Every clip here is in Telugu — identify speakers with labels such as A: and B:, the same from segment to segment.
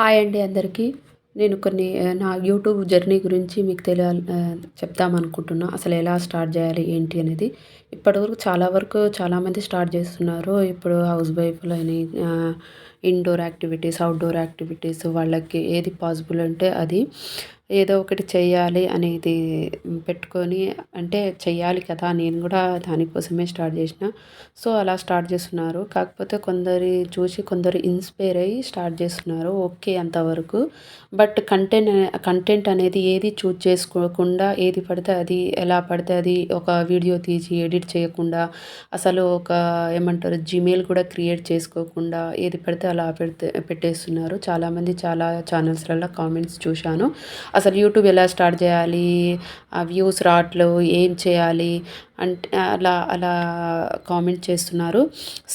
A: హాయ్ అండి అందరికీ. నేను కొన్ని నా యూట్యూబ్ జర్నీ గురించి మీకు తెలియాలి చెప్దామనుకుంటున్నా అసలు ఎలా స్టార్ట్ చేయాలి ఏంటి అనేది. ఇప్పటివరకు చాలా వరకు చాలామంది స్టార్ట్ చేస్తున్నారు. ఇప్పుడు హౌస్ వైఫ్లు అని ఇండోర్ యాక్టివిటీస్ అవుట్డోర్ యాక్టివిటీస్ వాళ్ళకి ఏది పాసిబుల్ అంటే అది ఏదో ఒకటి చేయాలి అనేది పెట్టుకొని అంటే చెయ్యాలి కదా నేను కూడా దానికోసమే స్టార్ట్ చేసిన. సో అలా స్టార్ట్ చేస్తున్నారు. కాకపోతే కొందరు చూసి కొందరు ఇన్స్పైర్ అయ్యి స్టార్ట్ చేస్తున్నారు ఓకే అంతవరకు. బట్ కంటెంట్ కంటెంట్ అనేది ఏది చూజ్ చేసుకోకుండా ఏది పడితే అది ఎలా పడితే అది ఒక వీడియో తీసి ఎడిట్ చేయకుండా అసలు ఒక ఏమంటారు జీమెయిల్ కూడా క్రియేట్ చేసుకోకుండా ఏది పడితే అలా పెడితే పెట్టేస్తున్నారు. చాలామంది చాలా ఛానల్స్లలో కామెంట్స్ చూశాను. అసలు యూట్యూబ్ ఎలా స్టార్ట్ చేయాలి? ఆ వ్యూస్ రాట్లు ఏం చేయాలి? అంటే అలా అలా కామెంట్ చేస్తున్నారు.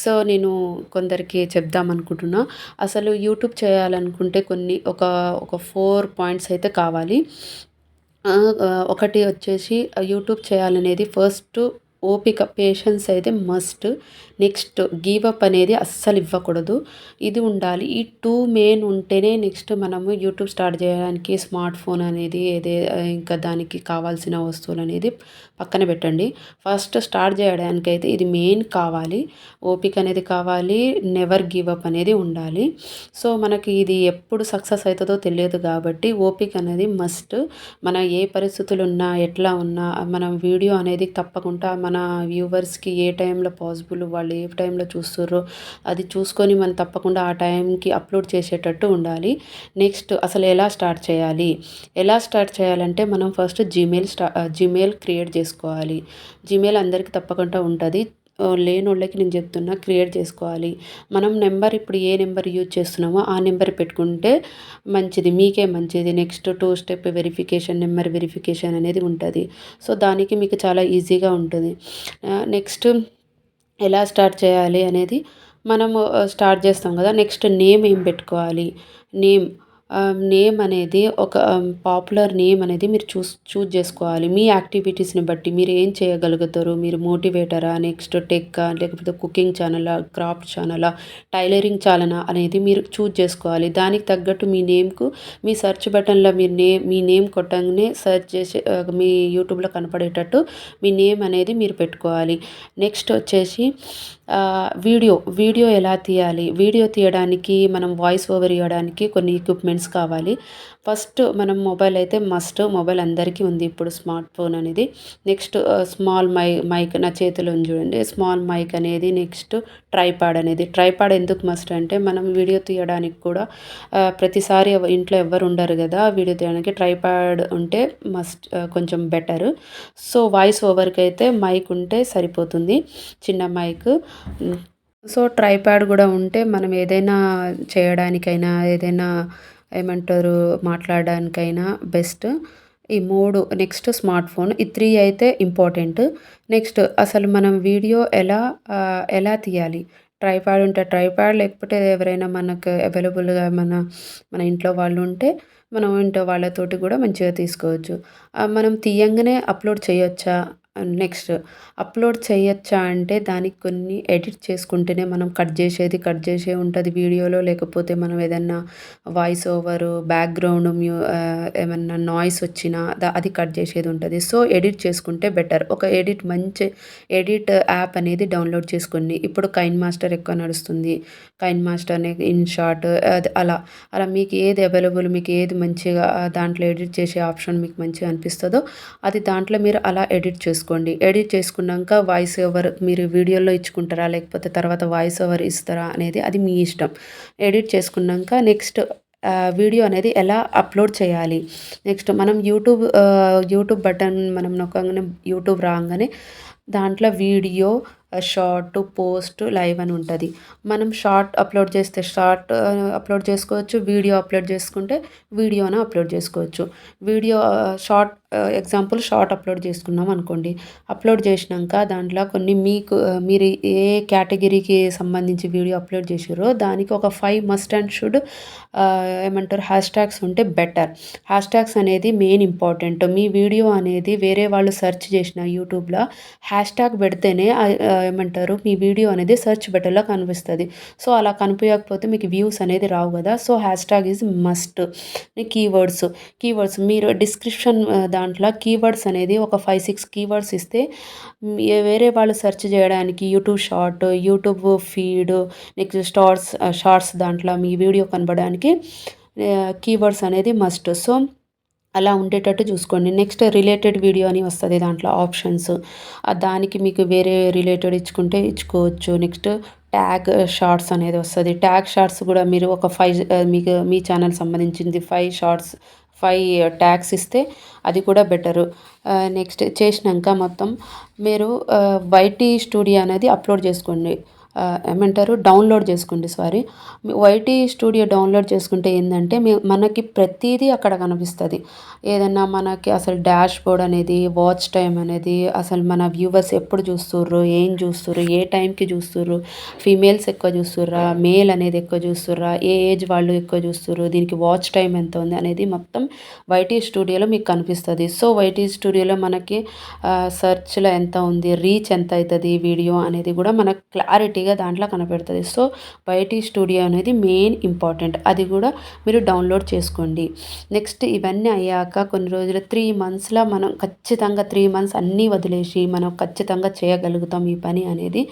A: సో నేను కొందరికి చెప్దాం అనుకుంటున్నా. అసలు యూట్యూబ్ చేయాలనుకుంటే కొన్ని ఒక ఒక ఫోర్ పాయింట్స్ అయితే కావాలి. ఒకటి వచ్చేసి యూట్యూబ్ చేయాలనేది ఫస్ట్ ఓపిక పేషెన్స్ అయితే మస్ట్ నెక్స్ట్ గీవప్ అనేది అస్సలు ఇవ్వకూడదు. ఇది ఉండాలి. ఈ టూ మెయిన్ ఉంటేనే నెక్స్ట్ మనము యూట్యూబ్ స్టార్ట్ చేయడానికి స్మార్ట్ ఫోన్ అనేది ఏదే ఇంకా దానికి కావాల్సిన వస్తువులు అనేది పక్కన పెట్టండి. ఫస్ట్ స్టార్ట్ చేయడానికి అయితే ఇది మెయిన్ కావాలి. ఓపిక అనేది కావాలి. నెవర్ గివ్ అప్ అనేది ఉండాలి. సో మనకి ఇది ఎప్పుడు సక్సెస్ అవుతుందో తెలియదు కాబట్టి ఓపిక అనేది మస్ట్ మన ఏ పరిస్థితులు ఉన్నా ఎట్లా ఉన్నా మనం వీడియో అనేది తప్పకుండా మన వ్యూవర్స్కి ఏ టైంలో పాసిబుల్ వాళ్ళు వాళ్ళు ఏ టైంలో చూస్తుర్రో అది చూసుకొని మనం తప్పకుండా ఆ టైంకి అప్లోడ్ చేసేటట్టు ఉండాలి. నెక్స్ట్ అసలు ఎలా స్టార్ట్ చేయాలి? ఎలా స్టార్ట్ చేయాలంటే మనం ఫస్ట్ జీమెయిల్ స్టా జీమెయిల్ క్రియేట్ చేసుకోవాలి. జీమెయిల్ అందరికీ తప్పకుండా ఉంటుంది. లేని వాళ్ళకి నేను చెప్తున్నా క్రియేట్ చేసుకోవాలి. మనం నెంబర్ ఇప్పుడు ఏ నెంబర్ యూజ్ చేస్తున్నామో ఆ నెంబర్ పెట్టుకుంటే మంచిది. మీకే మంచిది. Next two step verification number verification అనేది ఉంటుంది. సో దానికి మీకు చాలా ఈజీగా ఉంటుంది. నెక్స్ట్ ఎలా స్టార్ట్ చేయాలి అనేది మనము స్టార్ట్ చేస్తాం కదా. నెక్స్ట్ నేమ్ ఏం పెట్టుకోవాలి? నేమ్. Um, నేమ్ అనేది ఒక um, పాపులర్ నేమ్ అనేది మీరు చూస్ చూజ్ చేసుకోవాలి. మీ యాక్టివిటీస్ని బట్టి మీరు ఏం చేయగలుగుతారు? మీరు మోటివేటరా నెక్స్ట్ టెక్కా లేకపోతే కుకింగ్ ఛానలా క్రాఫ్ట్ ఛానలా టైలరింగ్ ఛానలా అనేది మీరు చూజ్ చేసుకోవాలి. దానికి తగ్గట్టు మీ నేమ్కు మీ సెర్చ్ బటన్లో మీరు నేమ్ మీ నేమ్ కొట్టంగానే సెర్చ్ చేసి uh, మీ యూట్యూబ్లో కనపడేటట్టు మీ నేమ్ అనేది మీరు పెట్టుకోవాలి. నెక్స్ట్ వచ్చేసి uh, వీడియో వీడియో ఎలా తీయాలి? వీడియో తీయడానికి మనం వాయిస్ ఓవర్ ఇవ్వడానికి కొన్ని ఎక్విప్మెంట్ ఎక్విప్మెంట్స్ కావాలి. ఫస్ట్ మనం మొబైల్ అయితే మస్ట్ మొబైల్ అందరికీ ఉంది ఇప్పుడు స్మార్ట్ ఫోన్ అనేది. నెక్స్ట్ స్మాల్ మై మైక్ నా చేతిలో చూడండి. స్మాల్ మైక్ అనేది నెక్స్ట్ ట్రైపాడ్ అనేది. ట్రైపాడ్ ఎందుకు మస్ట్ అంటే మనం వీడియో తీయడానికి కూడా ప్రతిసారి ఇంట్లో ఎవరు ఉండరు కదా. వీడియో తీయడానికి ట్రైపాడ్ ఉంటే మస్ట్ కొంచెం బెటర్. సో వాయిస్ ఓవర్కి అయితే మైక్ ఉంటే సరిపోతుంది. చిన్న మైక్. సో ట్రైపాడ్ కూడా ఉంటే మనం ఏదైనా చేయడానికైనా ఏదైనా ఏమంటారు మాట్లాడడానికైనా బెస్ట్. ఈ మూడు నెక్స్ట్ స్మార్ట్ ఫోన్. ఈ త్రీ అయితే ఇంపార్టెంట్. నెక్స్ట్ అసలు మనం వీడియో ఎలా ఎలా తీయాలి? ట్రైపాడ్ ఉంటే ట్రైపాడ్ లేకపోతే ఎవరైనా మనకు అవైలబుల్గా మన మన ఇంట్లో వాళ్ళు ఉంటే మనం ఇంట్లో వాళ్ళతోటి కూడా మంచిగా తీసుకోవచ్చు. మనం తీయంగానే అప్లోడ్ చేయొచ్చా? నెక్స్ట్ అప్లోడ్ చేయొచ్చా అంటే దానికి కొన్ని ఎడిట్ చేసుకుంటేనే మనం కట్ చేసేది కట్ చేసే ఉంటుంది వీడియోలో. లేకపోతే మనం ఏదన్నా వాయిస్ ఓవరు బ్యాక్గ్రౌండ్ మ్యూ ఏమన్నా నాయిస్ వచ్చినా అది కట్ చేసేది ఉంటుంది. సో ఎడిట్ చేసుకుంటే బెటర్ ఒక ఎడిట్ మంచి ఎడిట్ యాప్ అనేది డౌన్లోడ్ చేసుకుని ఇప్పుడు కైన్ మాస్టర్ ఎక్కువ నడుస్తుంది. కైన్ మాస్టర్ అనే ఇన్ షార్ట్ అది అలా. అలా మీకు ఏది అవైలబుల్ మీకు ఏది మంచిగా దాంట్లో ఎడిట్ చేసే ఆప్షన్ మీకు మంచిగా అనిపిస్తుందో అది దాంట్లో మీరు అలా ఎడిట్ చేసుకోండి. ఎడిట్ చేసుకున్నాక వాయిస్ ఓవర్ మీరు వీడియోలో ఇచ్చుకుంటారా లేకపోతే తర్వాత వాయిస్ ఓవర్ ఇస్తారా అనేది అది మీ ఇష్టం. ఎడిట్ చేసుకున్నాక నెక్స్ట్ వీడియో అనేది ఎలా అప్లోడ్ చేయాలి? నెక్స్ట్ మనం యూట్యూబ్ యూట్యూబ్ బటన్ మనం నొక్కగానే యూట్యూబ్ రాగానే దాంట్లో వీడియో షార్ట్ పోస్ట్ లైవ్ అని ఉంటుంది. మనం షార్ట్ అప్లోడ్ చేస్తే షార్ట్ అప్లోడ్ uh, చేసుకోవచ్చు వీడియో అప్లోడ్ చేసుకుంటే వీడియోను అప్లోడ్ చేసుకోవచ్చు. Video short uh, example short upload చేసుకున్నాం అనుకోండి. అప్లోడ్ చేసినాక దాంట్లో కొన్ని మీకు మీరు ఏ కేటగిరీకి సంబంధించి వీడియో అప్లోడ్ చేసారో దానికి ఒక ఫైవ్ మస్ట్ అండ్ షుడ్ ఏమంటారు హ్యాష్ ట్యాగ్స్ ఉంటే బెటర్ హ్యాష్ ట్యాగ్స్ అనేది మెయిన్ ఇంపార్టెంట్ మీ వీడియో అనేది వేరే వాళ్ళు సెర్చ్ చేసిన యూట్యూబ్లో హ్యాష్ ట్యాగ్ పెడితేనే ఏమంటారు మీ వీడియో అనేది సెర్చ్ బెటర్లో కనిపిస్తుంది. సో అలా కనిపించకపోతే మీకు వ్యూస్ అనేది రావు కదా. So hashtag is must keywords keywords మీరు డిస్క్రిప్షన్ దాంట్లో కీవర్డ్స్ అనేది ఒక ఫైవ్ సిక్స్ కీవర్డ్స్ ఇస్తే వేరే వాళ్ళు సెర్చ్ చేయడానికి YouTube short YouTube feed next stars shorts దాంట్లో మీ వీడియో కనబడడానికి కీవర్డ్స్ అనేది మస్ట్ సో అలా ఉండేటట్టు చూసుకోండి. నెక్స్ట్ రిలేటెడ్ వీడియో అని వస్తుంది దాంట్లో ఆప్షన్స్ దానికి మీకు వేరే రిలేటెడ్ ఇచ్చుకుంటే ఇచ్చుకోవచ్చు. నెక్స్ట్ ట్యాగ్ షార్ట్స్ అనేది వస్తుంది. ట్యాగ్ షార్ట్స్ కూడా మీరు ఒక ఫైవ్ మీకు మీ ఛానల్ సంబంధించింది ఫైవ్ షార్ట్స్ ఫైవ్ ట్యాగ్స్ ఇస్తే అది కూడా బెటరు. నెక్స్ట్ చేసినాక మొత్తం మీరు వైటీ స్టూడియో అనేది అప్లోడ్ చేసుకోండి. ఏమంటారు? డౌన్లోడ్ చేసుకోండి సారీ. వైటీ స్టూడియో డౌన్లోడ్ చేసుకుంటే ఏంటంటే మనకి ప్రతిదీ అక్కడ కనిపిస్తుంది. ఏదన్నా మనకి అసలు డాష్ బోర్డ్ అనేది వాచ్ టైం అనేది అసలు మన వ్యూవర్స్ ఎప్పుడు చూస్తుర్రు ఏం చూస్తుర్రు ఏ టైంకి చూస్తుర్రు ఫీమేల్స్ ఎక్కువ చూస్తుర్రా మేల్ అనేది ఎక్కువ చూస్తుర్రా ఏ ఏజ్ వాళ్ళు ఎక్కువ చూస్తుర్రు దీనికి వాచ్ టైం ఎంత ఉంది అనేది మొత్తం వైటీ స్టూడియోలో మీకు కనిపిస్తుంది. సో వైటీ స్టూడియోలో మనకి సర్చ్లో ఎంత ఉంది రీచ్ ఎంత అవుతుంది వీడియో అనేది కూడా మనకు క్లారిటీ క్లారిటీగా దాంట్లో కనపెడుతుంది. సో బయటి స్టూడియో అనేది మెయిన్ ఇంపార్టెంట్. అది కూడా మీరు డౌన్లోడ్ చేసుకోండి. నెక్స్ట్ ఇవన్నీ అయ్యాక కొన్ని రోజులు త్రీ మంత్స్లో మనం ఖచ్చితంగా త్రీ మంత్స్ అన్నీ వదిలేసి మనం ఖచ్చితంగా చేయగలుగుతాం ఈ పని అనేది.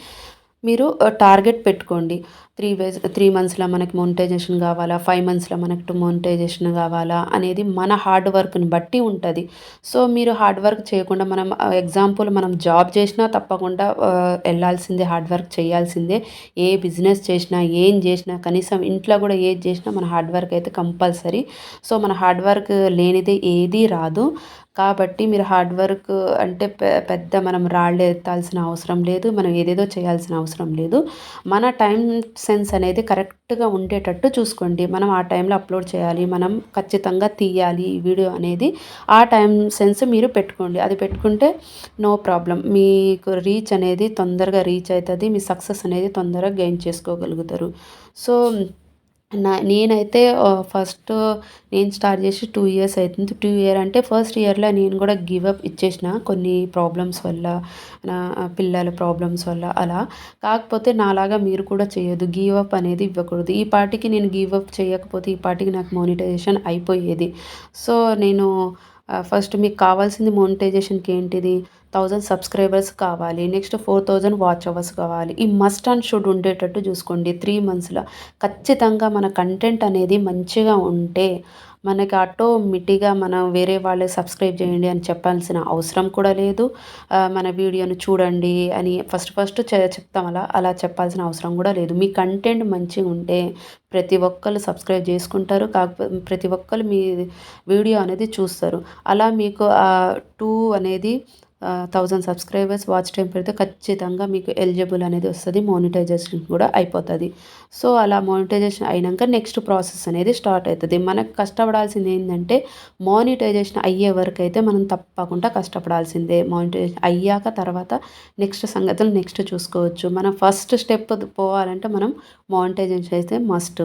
A: మీరు టార్గెట్ పెట్టుకోండి. త్రీ వేస్ త్రీ మంత్స్లో మనకి మోనిటైజేషన్ కావాలా? ఫైవ్ మంత్స్లో మనకి మోనిటైజేషన్ కావాలా? అనేది మన హార్డ్ వర్క్ని బట్టి ఉంటుంది. సో మీరు హార్డ్ వర్క్ చేయకుండా మనం ఎగ్జాంపుల్ మనం జాబ్ చేసినా తప్పకుండా వెళ్ళాల్సిందే హార్డ్ వర్క్ చేయాల్సిందే. ఏ బిజినెస్ చేసినా ఏం చేసినా కనీసం ఇంట్లో కూడా ఏది చేసినా మన హార్డ్ వర్క్ అయితే కంపల్సరీ సో మన హార్డ్ వర్క్ లేనిదే ఏదీ రాదు. కాబట్టి మీరు హార్డ్ వర్క్ అంటే పెద్ద మనం రాళ్ళు ఎత్తాల్సిన అవసరం లేదు మనం ఏదేదో చేయాల్సిన అవసరం లేదు. మన టైం సెన్స్ అనేది కరెక్ట్గా ఉండేటట్టు చూసుకోండి. మనం ఆ టైంలో అప్లోడ్ చేయాలి మనం ఖచ్చితంగా తీయాలి ఈ వీడియో అనేది. ఆ టైం సెన్స్ మీరు పెట్టుకోండి. అది పెట్టుకుంటే నో ప్రాబ్లం మీకు రీచ్ అనేది తొందరగా రీచ్ అవుతుంది మీ సక్సెస్ అనేది తొందరగా గెయిన్ చేసుకోగలుగుతారు. సో నా నేనైతే ఫస్ట్ నేను స్టార్ట్ చేసి టూ ఇయర్స్ అవుతుంది టూ ఇయర్ అంటే ఫస్ట్ ఇయర్లో నేను కూడా గివ్ అప్ ఇచ్చేసిన కొన్ని ప్రాబ్లమ్స్ వల్ల నా పిల్లల ప్రాబ్లమ్స్ వల్ల అలా. కాకపోతే నాలాగా మీరు కూడా చేయొద్దు. గివ్ అప్ అనేది ఇవ్వకూడదు. ఈ పార్టీకి నేను గివ్ అప్ చేయకపోతే ఈ పార్టీకి నాకు మోనిటైజేషన్ అయిపోయేది. సో నేను ఫస్ట్ మీకు కావాల్సింది మోనిటైజేషన్కి ఏంటిది థౌజండ్ సబ్స్క్రైబర్స్ కావాలి. Next four thousand watch hours కావాలి. ఈ మస్ట్ అండ్ షుడ్ ఉండేటట్టు చూసుకోండి. త్రీ మంత్స్లో ఖచ్చితంగా మన కంటెంట్ అనేది మంచిగా ఉంటే మనకి ఆటోమేటిక్గా మనం వేరే వాళ్ళే సబ్స్క్రైబ్ చేయండి అని చెప్పాల్సిన అవసరం కూడా లేదు. మన వీడియోను చూడండి అని ఫస్ట్ ఫస్ట్ చెప్తాం అలా. అలా చెప్పాల్సిన అవసరం కూడా లేదు. మీ కంటెంట్ మంచిగా ఉంటే ప్రతి ఒక్కరు సబ్స్క్రైబ్ చేసుకుంటారు. కాకపోతే ప్రతి ఒక్కరు మీ వీడియో అనేది చూస్తారు. అలా మీకు టూ అనేది థౌజండ్ సబ్స్క్రైబర్స్ వాచ్ టైం పెడితే ఖచ్చితంగా మీకు ఎలిజిబుల్ అనేది వస్తుంది మోనిటైజేషన్ కూడా అయిపోతుంది. సో అలా మోనిటైజేషన్ అయినాక నెక్స్ట్ ప్రాసెస్ అనేది స్టార్ట్ అవుతుంది మనకు కష్టపడాల్సింది ఏంటంటే మోనిటైజేషన్ అయ్యే వరకు అయితే మనం తప్పకుండా కష్టపడాల్సిందే. మోనిటైజేషన్ అయ్యాక తర్వాత నెక్స్ట్ సంగతులు నెక్స్ట్ చూసుకోవచ్చు. మనం ఫస్ట్ స్టెప్ పోవాలంటే మనం మోనిటైజేషన్ అయితే మస్ట్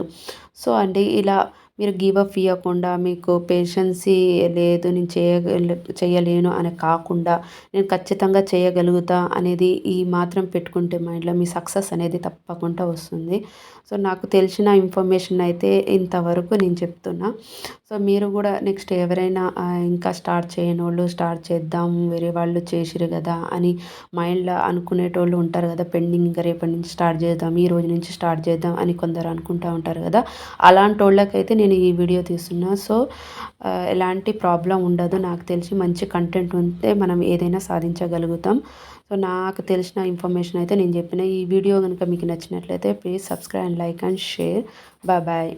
A: సో అండి ఇలా మీరు గివ్ అప్ ఇవ్వకుండా మీకు పేషెన్సీ లేదు నేను చేయ చేయలేను అని కాకుండా నేను ఖచ్చితంగా చేయగలుగుతా అనేది ఈ మాత్రం పెట్టుకుంటే మైండ్లో మీ సక్సెస్ అనేది తప్పకుండా వస్తుంది. సో నాకు తెలిసిన ఇన్ఫర్మేషన్ అయితే ఇంతవరకు నేను చెప్తున్నా. సో మీరు కూడా నెక్స్ట్ ఎవరైనా ఇంకా స్టార్ట్ చేయని వాళ్ళు స్టార్ట్ చేద్దాం వేరే వాళ్ళు చేసిరు కదా అని మైండ్లో అనుకునేటోళ్ళు ఉంటారు కదా పెండింగ్ ఇంకా రేపటి నుంచి స్టార్ట్ చేద్దాం ఈ రోజు నుంచి స్టార్ట్ చేద్దాం అని కొందరు అనుకుంటూ ఉంటారు కదా అలాంటి వాళ్ళకైతే నేను ఈ వీడియో తీస్తున్నా. సో ఎలాంటి ప్రాబ్లం ఉండదు. నాకు తెలిసి మంచి కంటెంట్ ఉంటే మనం ఏదైనా సాధించగలుగుతాం. సో నాకు తెలిసిన ఇన్ఫర్మేషన్ అయితే నేను చెప్పిన. ఈ వీడియో కనుక మీకు నచ్చినట్లయితే please subscribe and like and share. Bye bye.